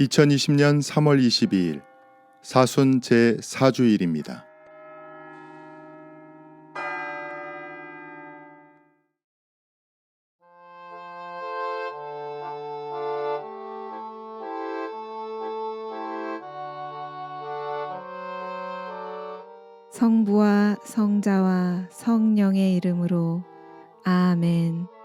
2020년 3월 22일 사순 제 4주일입니다. 성부와 성자와 성령의 이름으로 아멘.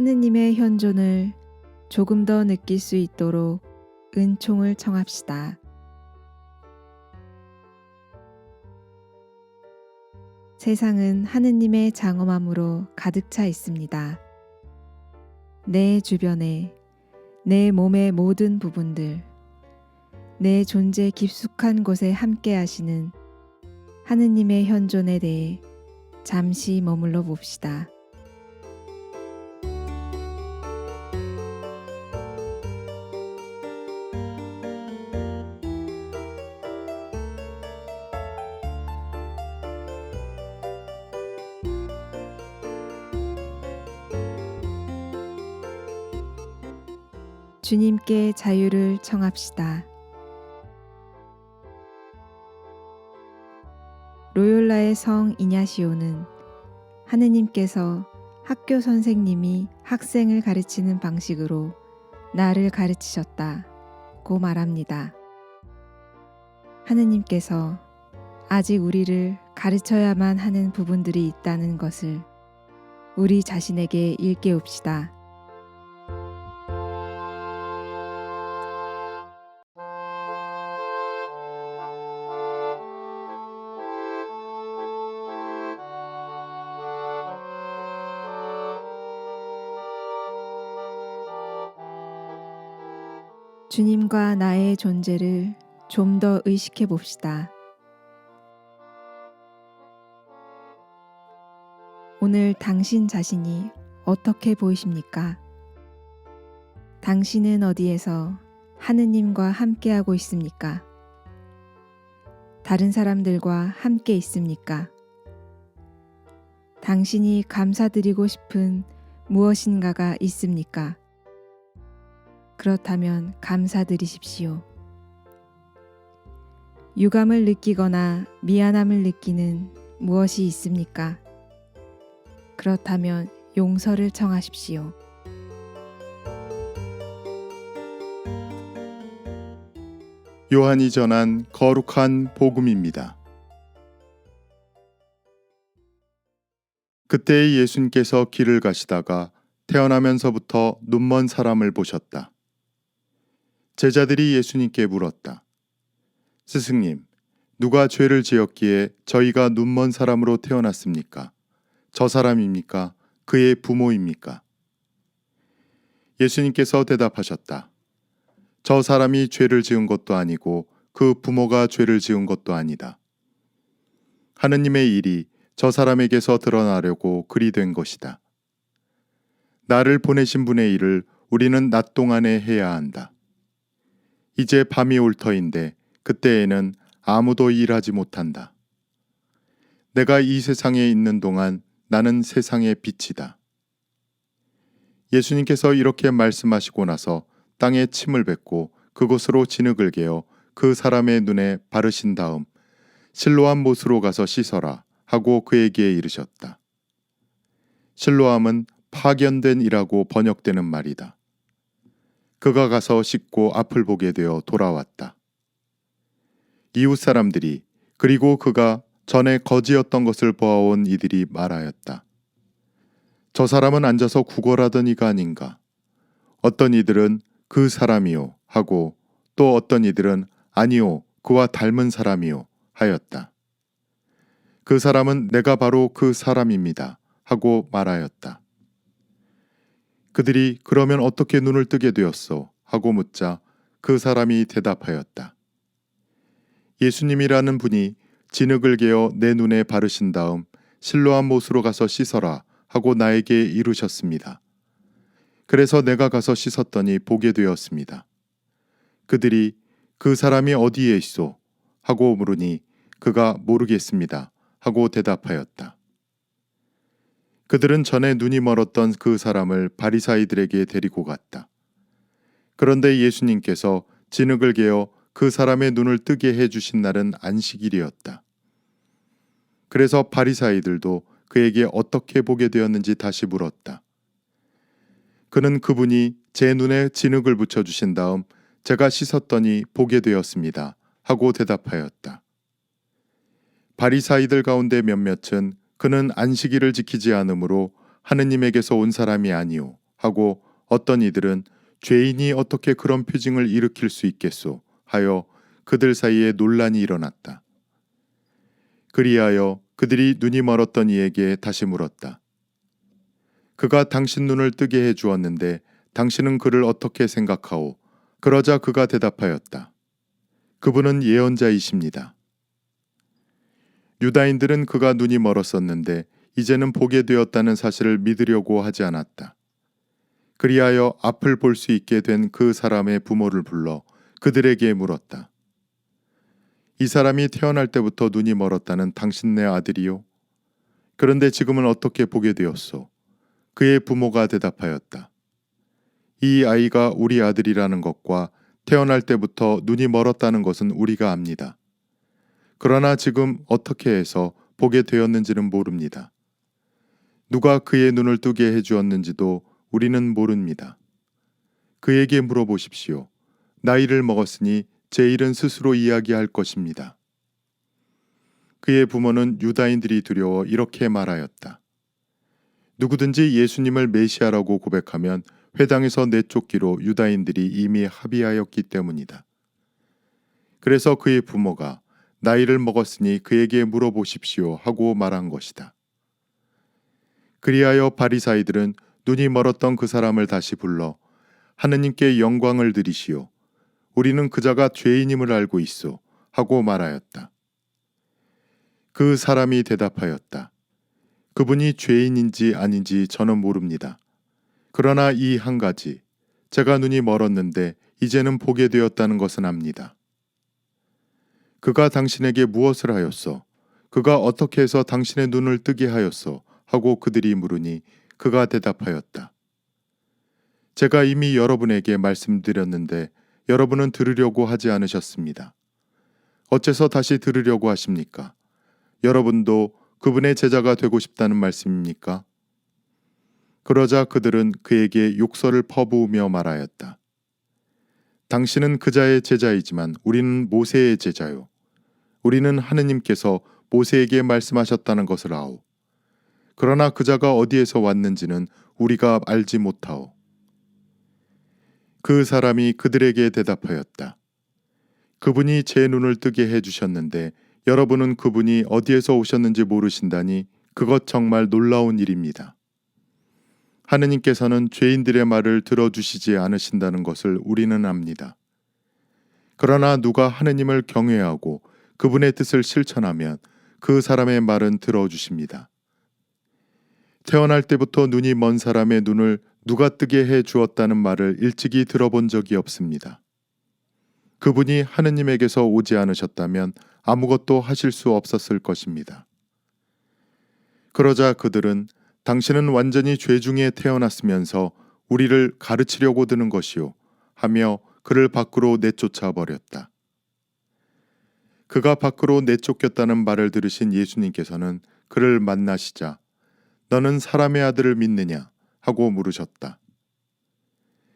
하느님의 현존을 조금 더 느낄 수 있도록 은총을 청합시다. 세상은 하느님의 장엄함으로 가득 차 있습니다. 내 주변에 내 몸의 모든 부분들, 내 존재 깊숙한 곳에 함께 하시는 하느님의 현존에 대해 잠시 머물러 봅시다. 주님께 자유를 청합시다. 로욜라의 성 이냐시오는 하느님께서 학교 선생님이 학생을 가르치는 방식으로 나를 가르치셨다고 말합니다. 하느님께서 아직 우리를 가르쳐야만 하는 부분들이 있다는 것을 우리 자신에게 일깨웁시다. 주님과 나의 존재를 좀 더 의식해 봅시다. 오늘 당신 자신이 어떻게 보이십니까? 당신은 어디에서 하느님과 함께하고 있습니까? 다른 사람들과 함께 있습니까? 당신이 감사드리고 싶은 무엇인가가 있습니까? 그렇다면 감사드리십시오. 유감을 느끼거나 미안함을 느끼는 무엇이 있습니까? 그렇다면 용서를 청하십시오. 요한이 전한 거룩한 복음입니다. 그때 예수님께서 길을 가시다가 태어나면서부터 눈먼 사람을 보셨다. 제자들이 예수님께 물었다. 스승님, 누가 죄를 지었기에 저희가 눈먼 사람으로 태어났습니까? 저 사람입니까? 그의 부모입니까? 예수님께서 대답하셨다. 저 사람이 죄를 지은 것도 아니고 그 부모가 죄를 지은 것도 아니다. 하느님의 일이 저 사람에게서 드러나려고 그리 된 것이다. 나를 보내신 분의 일을 우리는 낮 동안에 해야 한다. 이제 밤이 올 터인데 그때에는 아무도 일하지 못한다. 내가 이 세상에 있는 동안 나는 세상의 빛이다. 예수님께서 이렇게 말씀하시고 나서 땅에 침을 뱉고 그곳으로 진흙을 개어 그 사람의 눈에 바르신 다음 실로암 못으로 가서 씻어라 하고 그에게 이르셨다. 실로암은 파견된 이라고 번역되는 말이다. 그가 가서 씻고 앞을 보게 되어 돌아왔다. 이웃 사람들이 그리고 그가 전에 거지였던 것을 보아온 이들이 말하였다. 저 사람은 앉아서 구걸하던 이가 아닌가. 어떤 이들은 그 사람이요 하고 또 어떤 이들은 아니요 그와 닮은 사람이요 하였다. 그 사람은 내가 바로 그 사람입니다 하고 말하였다. 그들이 그러면 어떻게 눈을 뜨게 되었소? 하고 묻자 그 사람이 대답하였다. 예수님이라는 분이 진흙을 개어 내 눈에 바르신 다음 실로한 못으로 가서 씻어라 하고 나에게 이르셨습니다. 그래서 내가 가서 씻었더니 보게 되었습니다. 그들이 그 사람이 어디에 있소? 하고 물으니 그가 모르겠습니다. 하고 대답하였다. 그들은 전에 눈이 멀었던 그 사람을 바리사이들에게 데리고 갔다. 그런데 예수님께서 진흙을 개어 그 사람의 눈을 뜨게 해 주신 날은 안식일이었다. 그래서 바리사이들도 그에게 어떻게 보게 되었는지 다시 물었다. 그는 그분이 제 눈에 진흙을 붙여 주신 다음 제가 씻었더니 보게 되었습니다. 하고 대답하였다. 바리사이들 가운데 몇몇은 그는 안식일을 지키지 않으므로 하느님에게서 온 사람이 아니오 하고 어떤 이들은 죄인이 어떻게 그런 표징을 일으킬 수 있겠소 하여 그들 사이에 논란이 일어났다. 그리하여 그들이 눈이 멀었던 이에게 다시 물었다. 그가 당신 눈을 뜨게 해 주었는데 당신은 그를 어떻게 생각하오? 그러자 그가 대답하였다. 그분은 예언자이십니다. 유다인들은 그가 눈이 멀었었는데 이제는 보게 되었다는 사실을 믿으려고 하지 않았다. 그리하여 앞을 볼 수 있게 된 그 사람의 부모를 불러 그들에게 물었다. 이 사람이 태어날 때부터 눈이 멀었다는 당신 네 아들이요? 그런데 지금은 어떻게 보게 되었소? 그의 부모가 대답하였다. 이 아이가 우리 아들이라는 것과 태어날 때부터 눈이 멀었다는 것은 우리가 압니다. 그러나 지금 어떻게 해서 보게 되었는지는 모릅니다. 누가 그의 눈을 뜨게 해 주었는지도 우리는 모릅니다. 그에게 물어보십시오. 나이를 먹었으니 제 일은 스스로 이야기할 것입니다. 그의 부모는 유다인들이 두려워 이렇게 말하였다. 누구든지 예수님을 메시아라고 고백하면 회당에서 내쫓기로 유다인들이 이미 합의하였기 때문이다. 그래서 그의 부모가 나이를 먹었으니 그에게 물어보십시오 하고 말한 것이다. 그리하여 바리사이들은 눈이 멀었던 그 사람을 다시 불러 하느님께 영광을 드리시오. 우리는 그자가 죄인임을 알고 있소. 하고 말하였다. 그 사람이 대답하였다. 그분이 죄인인지 아닌지 저는 모릅니다. 그러나 이 한 가지, 제가 눈이 멀었는데 이제는 보게 되었다는 것은 압니다. 그가 당신에게 무엇을 하였소? 그가 어떻게 해서 당신의 눈을 뜨게 하였소? 하고 그들이 물으니 그가 대답하였다. 제가 이미 여러분에게 말씀드렸는데 여러분은 들으려고 하지 않으셨습니다. 어째서 다시 들으려고 하십니까? 여러분도 그분의 제자가 되고 싶다는 말씀입니까? 그러자 그들은 그에게 욕설을 퍼부으며 말하였다. 당신은 그자의 제자이지만 우리는 모세의 제자요. 우리는 하느님께서 모세에게 말씀하셨다는 것을 아오. 그러나 그자가 어디에서 왔는지는 우리가 알지 못하오. 그 사람이 그들에게 대답하였다. 그분이 제 눈을 뜨게 해 주셨는데 여러분은 그분이 어디에서 오셨는지 모르신다니 그것 정말 놀라운 일입니다. 하느님께서는 죄인들의 말을 들어주시지 않으신다는 것을 우리는 압니다. 그러나 누가 하느님을 경외하고 그분의 뜻을 실천하면 그 사람의 말은 들어주십니다. 태어날 때부터 눈이 먼 사람의 눈을 누가 뜨게 해 주었다는 말을 일찍이 들어본 적이 없습니다. 그분이 하느님에게서 오지 않으셨다면 아무것도 하실 수 없었을 것입니다. 그러자 그들은 당신은 완전히 죄 중에 태어났으면서 우리를 가르치려고 드는 것이요 하며 그를 밖으로 내쫓아 버렸다. 그가 밖으로 내쫓겼다는 말을 들으신 예수님께서는 그를 만나시자 너는 사람의 아들을 믿느냐 하고 물으셨다.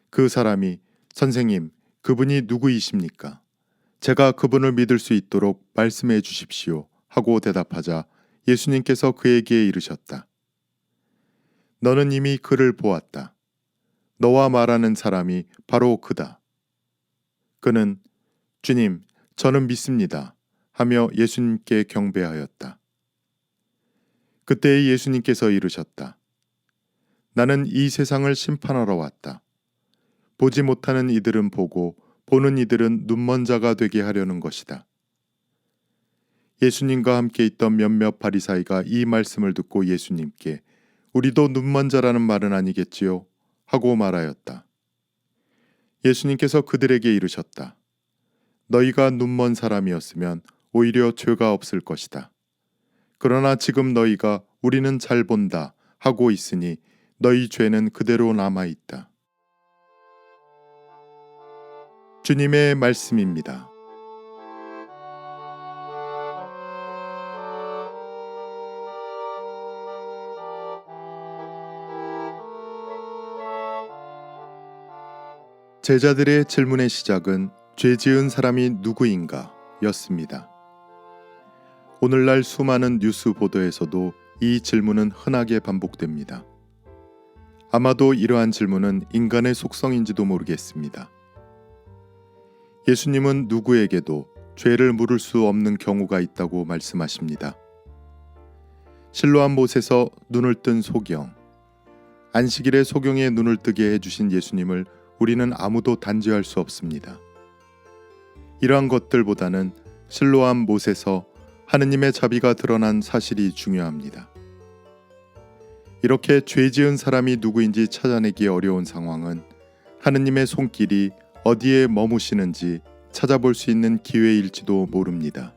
그 사람이 선생님 그분이 누구이십니까? 제가 그분을 믿을 수 있도록 말씀해 주십시오 하고 대답하자 예수님께서 그에게 이르셨다. 너는 이미 그를 보았다. 너와 말하는 사람이 바로 그다. 그는 주님, 저는 믿습니다. 하며 예수님께 경배하였다. 그때 예수님께서 이르셨다. 나는 이 세상을 심판하러 왔다. 보지 못하는 이들은 보고 보는 이들은 눈먼 자가 되게 하려는 것이다. 예수님과 함께 있던 몇몇 바리사이가 이 말씀을 듣고 예수님께 우리도 눈먼 자라는 말은 아니겠지요? 하고 말하였다. 예수님께서 그들에게 이르셨다. 너희가 눈먼 사람이었으면 오히려 죄가 없을 것이다. 그러나 지금 너희가 우리는 잘 본다 하고 있으니 너희 죄는 그대로 남아 있다. 주님의 말씀입니다. 제자들의 질문의 시작은 죄 지은 사람이 누구인가 였습니다. 오늘날 수많은 뉴스 보도에서도 이 질문은 흔하게 반복됩니다. 아마도 이러한 질문은 인간의 속성인지도 모르겠습니다. 예수님은 누구에게도 죄를 물을 수 없는 경우가 있다고 말씀하십니다. 실로암 못에서 눈을 뜬 소경, 안식일에 소경의 눈을 뜨게 해주신 예수님을 우리는 아무도 단죄할 수 없습니다. 이러한 것들보다는 실로암 못에서 하느님의 자비가 드러난 사실이 중요합니다. 이렇게 죄 지은 사람이 누구인지 찾아내기 어려운 상황은 하느님의 손길이 어디에 머무시는지 찾아볼 수 있는 기회일지도 모릅니다.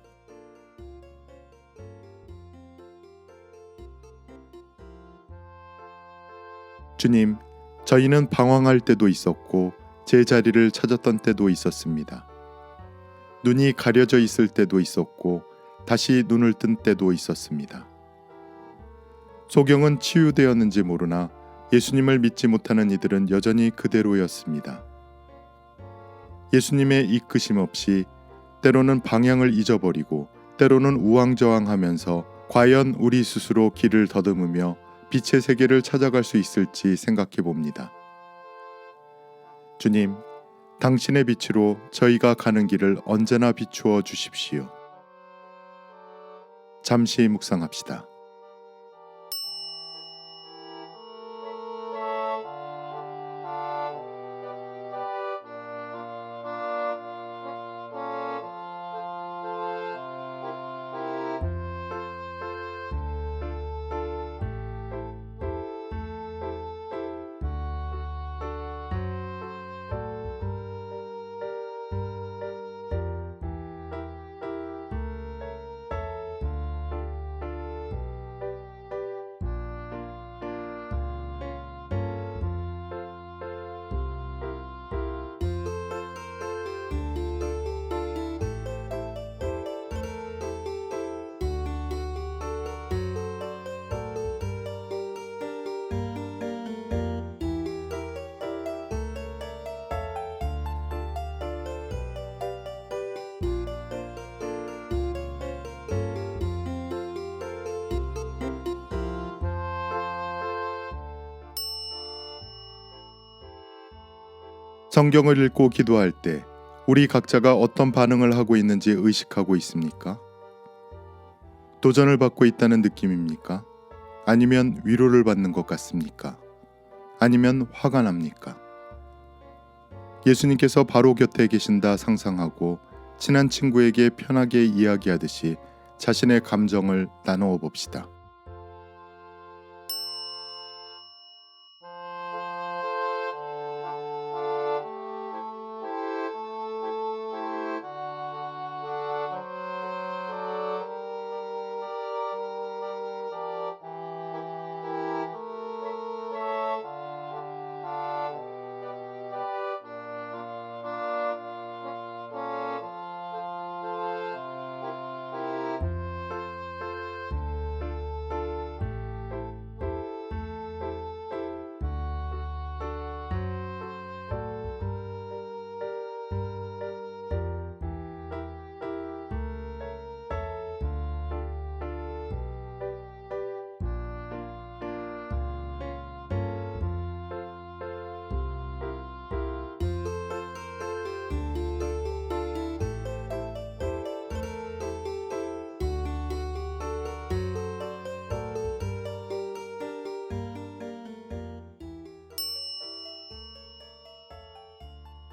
주님, 저희는 방황할 때도 있었고 제 자리를 찾았던 때도 있었습니다. 눈이 가려져 있을 때도 있었고 다시 눈을 뜬 때도 있었습니다. 소경은 치유되었는지 모르나 예수님을 믿지 못하는 이들은 여전히 그대로였습니다. 예수님의 이끄심 없이 때로는 방향을 잊어버리고 때로는 우왕좌왕하면서 과연 우리 스스로 길을 더듬으며 빛의 세계를 찾아갈 수 있을지 생각해 봅니다. 주님, 당신의 빛으로 저희가 가는 길을 언제나 비추어 주십시오. 잠시 묵상합시다. 성경을 읽고 기도할 때 우리 각자가 어떤 반응을 하고 있는지 의식하고 있습니까? 도전을 받고 있다는 느낌입니까? 아니면 위로를 받는 것 같습니까? 아니면 화가 납니까? 예수님께서 바로 곁에 계신다 상상하고 친한 친구에게 편하게 이야기하듯이 자신의 감정을 나누어 봅시다.